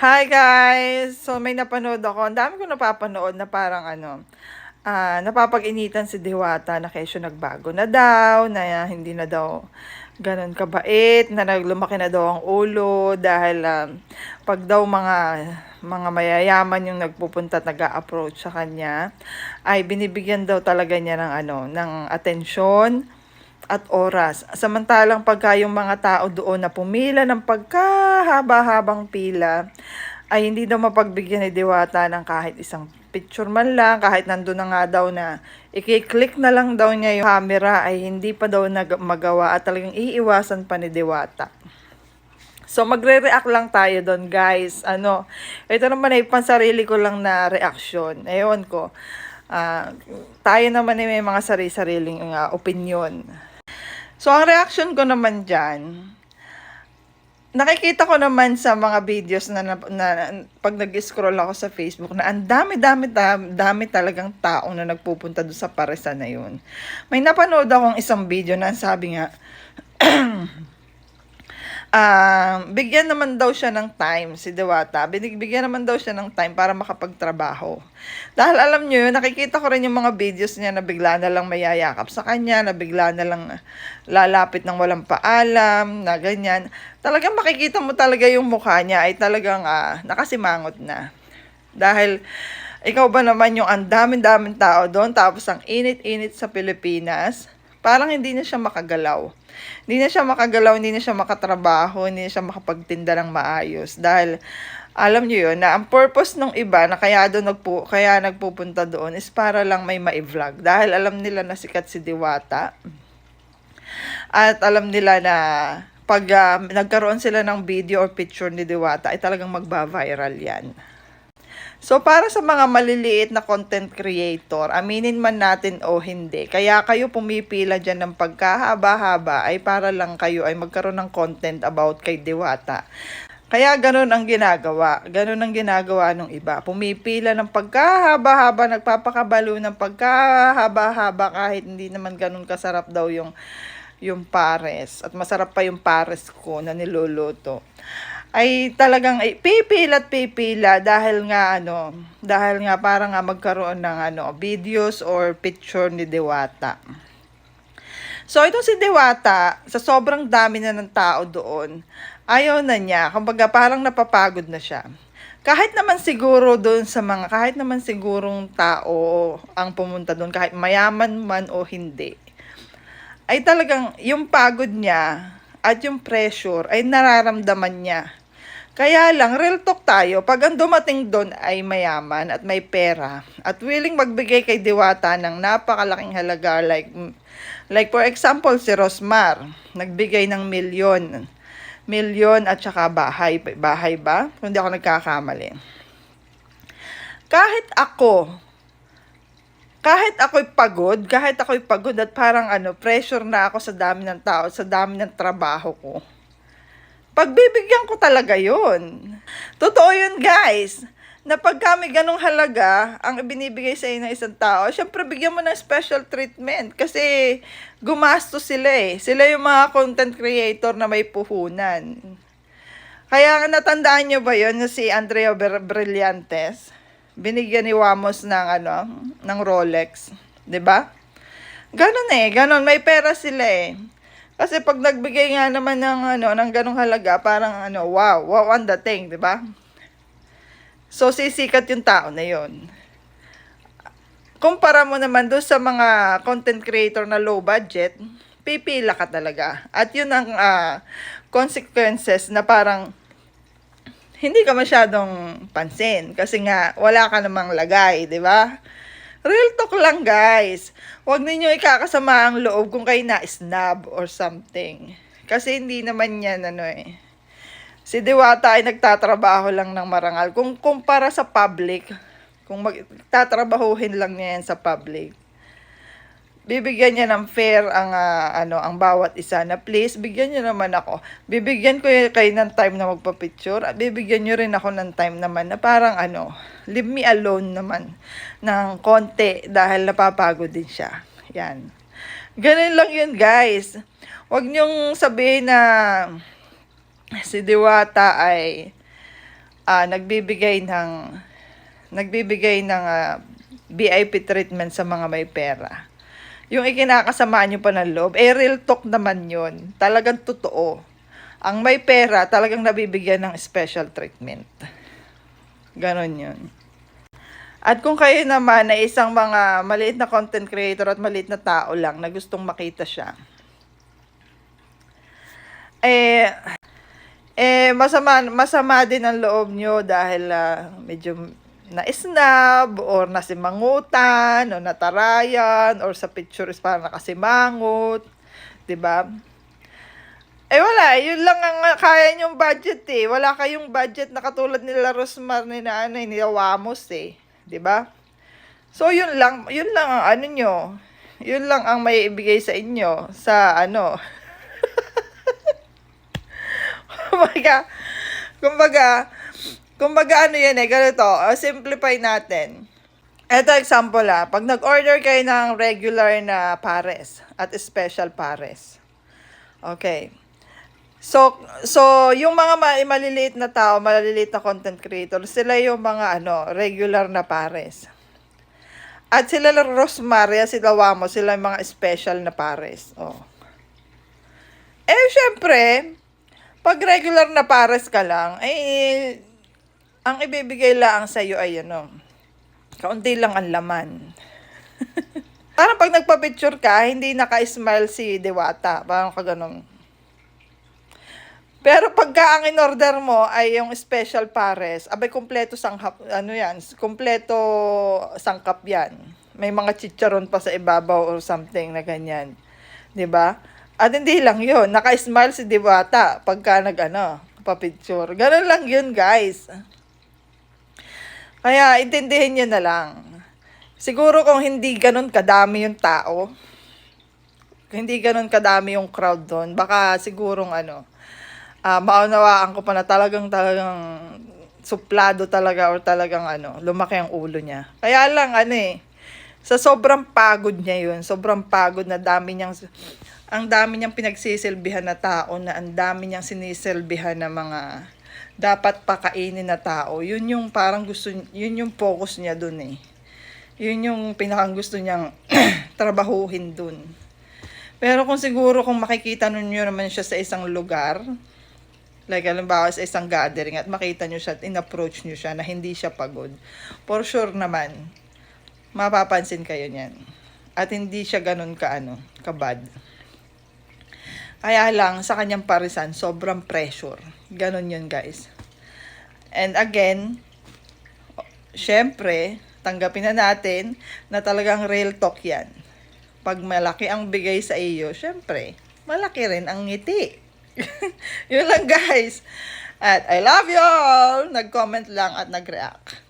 Hi guys! So may napanood ako. Ang dami ko napapanood na parang ano, ah napapag-initan si Diwata na kesyo nagbago na daw, na hindi na daw ganun kabait, na naglumaki na daw ang ulo dahil um, pag daw mga mga mayayaman yung nagpupunta at nag-approach sa kanya, ay binibigyan daw talaga niya ng ano, ng atensyon at oras. Samantalang pagka yung mga tao doon na pumila ng pagkahaba-habang pila, ay hindi daw mapagbigyan ni Diwata ng kahit isang picture man lang, kahit nandun na nga daw na i-click na lang daw niya yung camera ay hindi pa daw nag- magawa at talagang iiwasan pa ni Diwata. So magre-react lang tayo doon, guys. Ano, ito naman ay pansarili ko lang na reaction. Ewan ko. ah, tayo naman ay may mga sarili-sariling uh, opinion. So ang reaction ko naman diyan, nakikita ko naman sa mga videos na, na, na pag nag-scroll ako sa Facebook na ang dami-dami dami, talagang taong na nagpupunta doon sa paresan na yun. May napanood akong isang video na sabi nga, ah bigyan naman daw siya ng time si Dewata. Binibigyan naman daw siya ng time para makapagtrabaho. Dahil alam yun, nakikita ko rin yung mga videos niya na bigla na lang mayayakap sa kanya, na bigla na lang lalapit ng walang paalam, na ganyan. Talagang makikita mo talaga yung mukha niya ay talagang ah, nakasimangot na. Dahil ikaw ba naman yung ang daming-daming tao doon, tapos ang init-init sa Pilipinas, parang hindi na siya makagalaw. Hindi na siya makagalaw, hindi na siya makatrabaho, hindi na siya makapagtinda ng maayos. Dahil, alam niyo yun, na ang purpose ng iba na kaya, doon nagpu, kaya nagpupunta doon is para lang may ma-vlog. Dahil alam nila na sikat si Diwata. At alam nila na pag ah, nagkaroon sila ng video or picture ni Diwata, ay talagang magba-viral yan. So, para sa mga maliliit na content creator, aminin man natin o hindi, kaya kayo pumipila dyan ng pagkahaba-haba ay para lang kayo ay magkaroon ng content about kay Diwata. Kaya ganun ang ginagawa. Ganun ang ginagawa ng iba. Pumipila ng pagkahaba-haba, nagpapakabalo ng pagkahaba-haba kahit hindi naman ganun kasarap daw yung yung pares. At masarap pa yung pares ko na niluluto ay talagang ay pipila at pipila dahil nga ano, dahil nga para nga magkaroon ng ano, videos or picture ni Dewata. So itong si Dewata, sa sobrang dami na ng tao doon, ayaw na niya, kumbaga parang napapagod na siya. Kahit naman siguro doon sa mga, kahit naman sigurong tao ang pumunta doon, kahit mayaman man o hindi, ay talagang yung pagod niya at yung pressure ay nararamdaman niya. Kaya lang, real talk tayo, pag ang dumating doon ay mayaman at may pera at willing magbigay kay Diwata ng napakalaking halaga like, like for example si Rosmar, nagbigay ng milyon. Milyon at saka bahay. Bahay ba? Kung di ako nagkakamali. Kahit ako, kahit ako'y pagod, kahit ako'y pagod at parang ano, pressure na ako sa dami ng tao, sa dami ng trabaho ko. Pagbibigyan ko talaga yun. Totoo yun, guys. Na pag kami ganong halaga, ang ibinibigay sa inyo ng isang tao, syempre bigyan mo ng special treatment. Kasi gumastos sila eh. Sila yung mga content creator na may puhunan. Kaya natandaan nyo ba yun na si Andrea Brillantes? Binigyan ni Wamos ng ano, ng Rolex, 'di ba? Ganon eh, ganon may pera sila eh. Kasi pag nagbigay nga naman ng ano, ng ganong halaga, parang ano, wow, wow on the thing, 'di ba? So sisikat yung tao na 'yon. Kumpara mo naman doon sa mga content creator na low budget, pipila ka talaga. At yun ang ah, consequences na parang hindi ka masyadong pansin kasi nga wala ka namang lagay, 'di ba? Real talk lang, guys. Huwag ninyo ikakasama ang loob kung kayo na snub or something. Kasi hindi naman yan ano eh. Si Diwata ay nagtatrabaho lang ng marangal. Kung kumpara sa public, kung magtatrabahuhin lang niya yan sa public, bibigyan niya ng fair ang ah, ano ang bawat isa na please bigyan niyo naman ako. Bibigyan ko kayo ng time na magpa-picture at bibigyan niyo rin ako ng time naman na parang ano leave me alone naman ng konti dahil napapagod din siya. Yan. Ganun lang yun guys. Wag niyong sabihin na si Diwata ay ah, nagbibigay ng nagbibigay ng ah, VIP treatment sa mga may pera. Yung ikinakasamaan nyo pa ng loob, eh real talk naman yun. Talagang totoo. Ang may pera, talagang nabibigyan ng special treatment. Ganon yun. At kung kayo naman na isang mga maliit na content creator at maliit na tao lang na gustong makita siya, eh, eh masama, masama din ang loob nyo dahil ah, medyo na-snub or nasimangutan o natarayan or sa picture is parang nakasimangot. 'di ba? Eh wala, yun lang ang kaya nyong budget eh. Wala kayong budget na katulad nila Rosmar ni Nanay, ni Wamos eh. 'Di ba? So yun lang, yun lang ang ano nyo. Yun lang ang may ibigay sa inyo sa ano. kumbaga, kumbaga, kumbaga ano yan eh, ganito, uh, simplify natin. Ito example ah, pag nag-order kayo ng regular na pares at special pares. Okay. So, so yung mga ma- maliliit na tao, maliliit na content creator, sila yung mga ano, regular na pares. At sila Rosmaria, sila Wamo, sila yung mga special na pares. Oh. Eh, syempre, pag regular na pares ka lang, eh, ang ibibigay lang sa iyo ay ano, kaunti lang ang laman. Parang pag nagpa-picture ka, hindi naka-smile si Dewata. Parang kaganon. Pero pagka ang in-order mo ay yung special pares, abay kompleto sanghap, ano yan, kompleto sangkap yan. May mga chicharon pa sa ibabaw or something na ganyan. 'Di ba? At hindi lang yun, naka-smile si Diwata pagka nag ano, pa-picture. Ganun lang yun, guys. Kaya intindihin nyo na lang. Siguro kung hindi ganun kadami yung tao, hindi ganun kadami yung crowd doon, baka sigurong ano, ah maunawaan ko pa na talagang talagang suplado talaga or talagang ano, lumaki ang ulo niya. Kaya lang ano eh, sa sobrang pagod niya yun, sobrang pagod na dami niyang, ang dami niyang pinagsisilbihan na tao na ang dami niyang sinisilbihan na mga dapat pakainin na tao. Yun yung parang gusto, yun yung focus niya dun eh. Yun yung pinakang gusto niyang trabahuhin dun. Pero kung siguro kung makikita ninyo naman siya sa isang lugar, like halimbawa sa isang gathering at makita nyo siya at in-approach nyo siya na hindi siya pagod, for sure naman, mapapansin kayo niyan. At hindi siya ganun ka ano, kabad. Kaya lang, sa kanyang parisan, sobrang pressure. Ganon yun, guys. And again, syempre, tanggapin na natin na talagang real talk yan. Pag malaki ang bigay sa iyo, syempre, malaki rin ang ngiti. yun lang, guys. At I love you all! Nag-comment lang at nag-react.